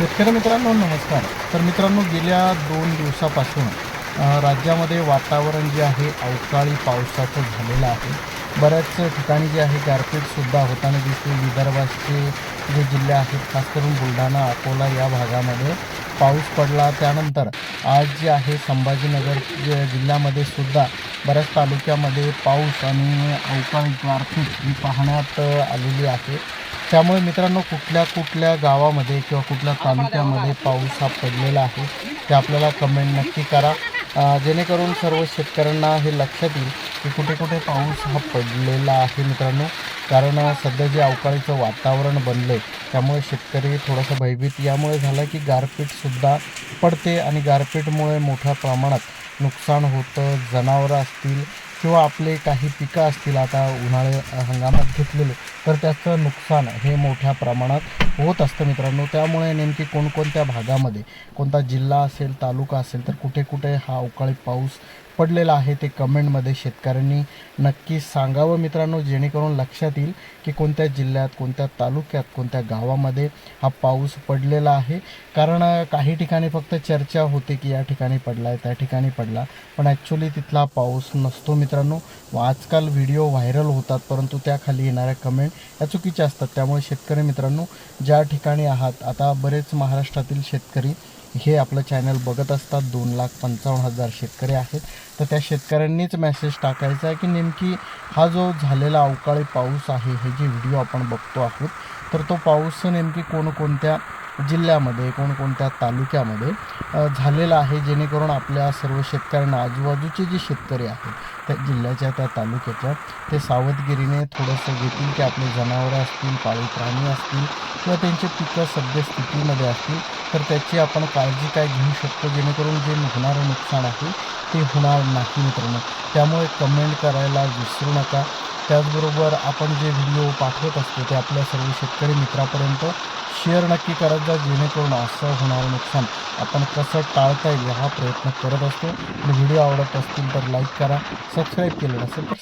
शेतकरी मित्रांनो नमस्कार. तर मित्रांनो गेल्या दोन दिवसापासून राज्यामध्ये वातावरण जे आहे अवकाळी पावसाचं झालेलं आहे. बऱ्याच ठिकाणी जे आहे गारपीटसुद्धा होताना दिसते. विदर्भाचे जे जिल्हे आहेत खास करून बुलढाणा अकोला या भागामध्ये पाऊस पडला. त्यानंतर आज जे आहे संभाजीनगर जिल्ह्यामध्ये सुद्धा बऱ्याच तालुक्यामध्ये पाऊस आणि अवकाळी गारपीट ही पाहण्यात आलेली आहे. त्यामुळे मित्रांनो कुठल्या कुठल्या गावामध्ये किंवा कुठल्या तालुक्यामध्ये पाऊस हा पडलेला आहे ते आपल्याला कमेंट नक्की करा. जेणेकरून सर्व शेतकऱ्यांना हे लक्षात येईल की कुठे कुठे पाऊस हा पडलेला आहे मित्रांनो. कारण सध्या जे अवकाळीचं वातावरण बनलं आहे त्यामुळे शेतकरी थोडंसं भयभीत. यामुळे झालं की गारपीटसुद्धा पडते आणि गारपीटमुळे मोठ्या प्रमाणात नुकसान होतं जनावरं असतील किंवा आपले काही पिकं असतील आता उन्हाळे हंगामात घेतलेले तर त्याचं नुकसान हे मोठ्या प्रमाणात होत असतं मित्रांनो. त्यामुळे नेमकी कोणकोणत्या भागामध्ये कोणता जिल्हा असेल तालुका असेल तर कुठे कुठे हा अवकाळी पाऊस सापडलेलं आहे ते कमेंटमध्ये शेतकऱ्यांनी नक्की सांगावं मित्रांनो जेणेकरून लक्षात येईल की कोणत्या जिल्ह्यात कोणत्या तालुक्यात कोणत्या गावामध्ये हा पाऊस पडलेला आहे. कारण काही ठिकाणी फक्त चर्चा होते की या ठिकाणी पडला आहे त्या ठिकाणी पडला. पण ॲक्च्युली तिथला पाऊस नसतो मित्रांनो. व आजकाल व्हिडिओ व्हायरल होतात परंतु त्याखाली येणाऱ्या कमेंट या चुकीच्या असतात. त्यामुळे शेतकरी मित्रांनो ज्या ठिकाणी आहात आता बरेच महाराष्ट्रातील शेतकरी हे आपलं चॅनल बघत असतात. दोन लाख पंचावन्न हजार शेतकरी आहेत. तर त्या शेतकऱ्यांनीच मेसेज टाकायचा आहे की नेमकी हा जो झालेला अवकाळी पाऊस आहे हे जे व्हिडिओ आपण बघतो आहोत तर तो पाऊस नेमकी कोणकोणत्या जिल्ह्यामध्ये कोणकोणत्या तालुक्यामध्ये झालेला आहे जेणेकरून आपल्या सर्व शेतकऱ्यांना आजूबाजूचे जे शेतकरी आहेत त्या जिल्ह्याच्या त्या तालुक्याच्या ते सावधगिरीने थोडंसं घेतील की आपले जनावरं असतील पाळीव प्राणी असतील किंवा त्यांचे पिकं सद्यस्थितीमध्ये असतील तर त्याची आपण काळजी काय घेऊ शकतो? जेणेकरून जे होणारं नुकसान आहे ते होणार नाही मित्रांनो. त्यामुळे कमेंट करायला विसरू नका. त्याचबरोबर आपण जे व्हिडिओ पाठवत असतो ते आपल्या सर्व शेतकरी मित्रापर्यंत शेअर नक्की करत जा जेणेकरून असं होणारं नुकसान. आपण कसं टाळता येईल हा प्रयत्न करत असतो. आणि व्हिडिओ आवडत असतील तर लाईक करा सबस्क्राईब केलं नसेल तर